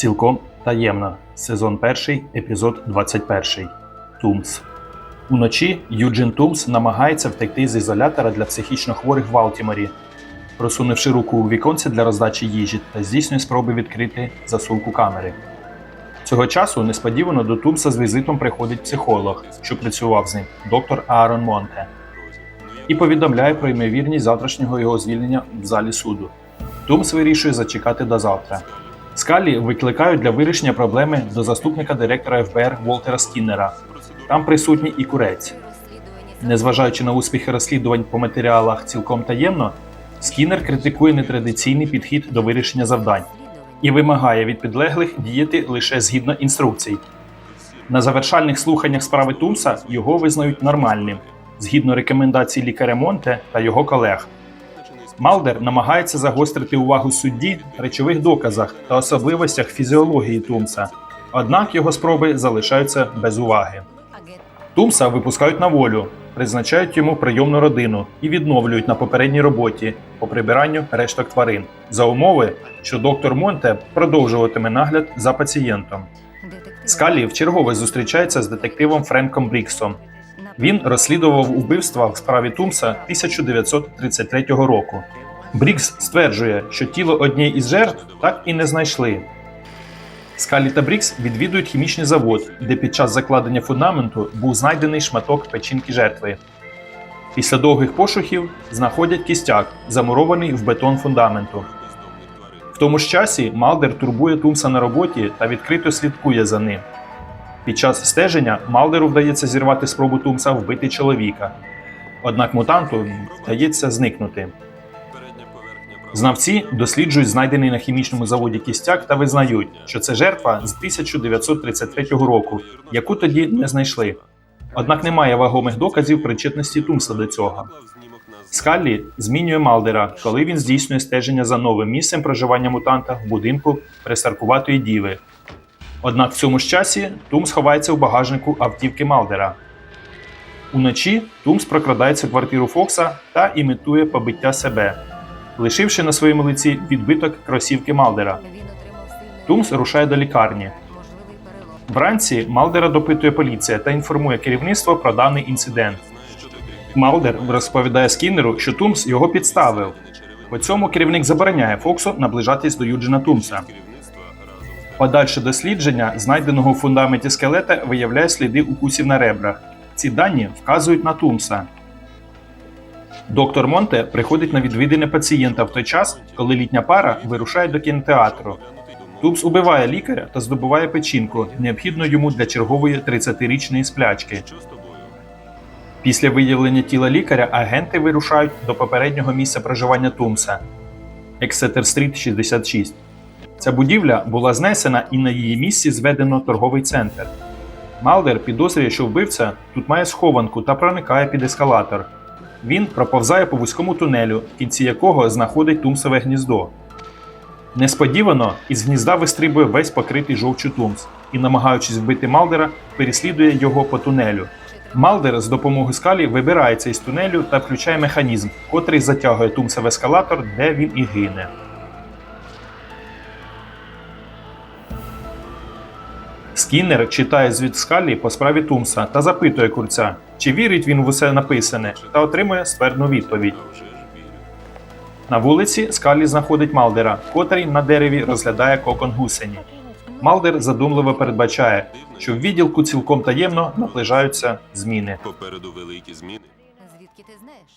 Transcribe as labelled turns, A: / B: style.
A: Цілком таємно. Сезон 1, епізод 21. Тумс. Уночі Юджин Тумс намагається втекти з ізолятора для психічно хворих в Балтіморі, просунувши руку у віконце для роздачі їжі та здійснює спроби відкрити засувку камери. Цього часу несподівано до Тумса з візитом приходить психолог, що працював з ним, доктор Аарон Монте, і повідомляє про ймовірність завтрашнього його звільнення в залі суду. Тумс вирішує зачекати до завтра. Скалі викликають для вирішення проблеми до заступника директора ФБР Волтера Скіннера. Там присутній і курець. Незважаючи на успіхи розслідувань по матеріалах цілком таємно, Скіннер критикує нетрадиційний підхід до вирішення завдань і вимагає від підлеглих діяти лише згідно інструкцій. На завершальних слуханнях справи Тумса його визнають нормальним, згідно рекомендацій лікаря Монте та його колег. Малдер намагається загострити увагу судді речових доказах та особливостях фізіології Тумса, однак його спроби залишаються без уваги. Тумса випускають на волю, призначають йому прийомну родину і відновлюють на попередній роботі по прибиранню решток тварин за умови, що доктор Монте продовжуватиме нагляд за пацієнтом. Скалі вчергове зустрічається з детективом Френком Бріксом. Він розслідував убивства в справі Тумса 1933 року. Брікс стверджує, що тіло однієї із жертв так і не знайшли. Скалі та Брікс відвідують хімічний завод, де під час закладення фундаменту був знайдений шматок печінки жертви. Після довгих пошуків знаходять кістяк, замурований в бетон фундаменту. В тому ж часі Малдер турбує Тумса на роботі та відкрито слідкує за ним. Під час стеження Малдеру вдається зірвати спробу Тумса вбити чоловіка. Однак мутанту вдається зникнути. Знавці досліджують знайдений на хімічному заводі кістяк та визнають, що це жертва з 1933 року, яку тоді не знайшли. Однак немає вагомих доказів причетності Тумса до цього. Скаллі змінює Малдера, коли він здійснює стеження за новим місцем проживання мутанта в будинку пресаркуватої діви. Однак в цьому ж часі Тумс ховається в багажнику автівки Малдера. Уночі Тумс прокрадається в квартиру Фокса та імітує побиття себе, лишивши на своєму лиці відбиток кросівки Малдера. Тумс рушає до лікарні. Вранці Малдера допитує поліція та інформує керівництво про даний інцидент. Малдер розповідає Скіннеру, що Тумс його підставив. По цьому керівник забороняє Фоксу наближатись до Юджина Тумса. Подальше дослідження знайденого у фундаменті скелета виявляє сліди укусів на ребрах. Ці дані вказують на Тумса. Доктор Монте приходить на відвідини пацієнта в той час, коли літня пара вирушає до кінотеатру. Тумс убиває лікаря та здобуває печінку, необхідну йому для чергової 30-річної сплячки. Після виявлення тіла лікаря агенти вирушають до попереднього місця проживання Тумса Ексетер Стріт 66. Ця будівля була знесена і на її місці зведено торговий центр. Малдер підозрює, що вбивця тут має схованку та проникає під ескалатор. Він проповзає по вузькому тунелю, в кінці якого знаходить Тумсове гніздо. Несподівано із гнізда вистрибує весь покритий жовчу Тумс і, намагаючись вбити Малдера, переслідує його по тунелю. Малдер з допомогою скалі вибирається із тунелю та включає механізм, котрий затягує Тумса в ескалатор, де він і гине. Скіннер читає звіт Скалі по справі Тумса та запитує курця, чи вірить він в усе написане, та отримує ствердну відповідь. На вулиці Скалі знаходить Малдера, котрий на дереві розглядає кокон гусені. Малдер задумливо передбачає, що в відділку цілком таємно наближаються зміни.
B: Попереду великі зміни.
C: Звідки ти знаєш?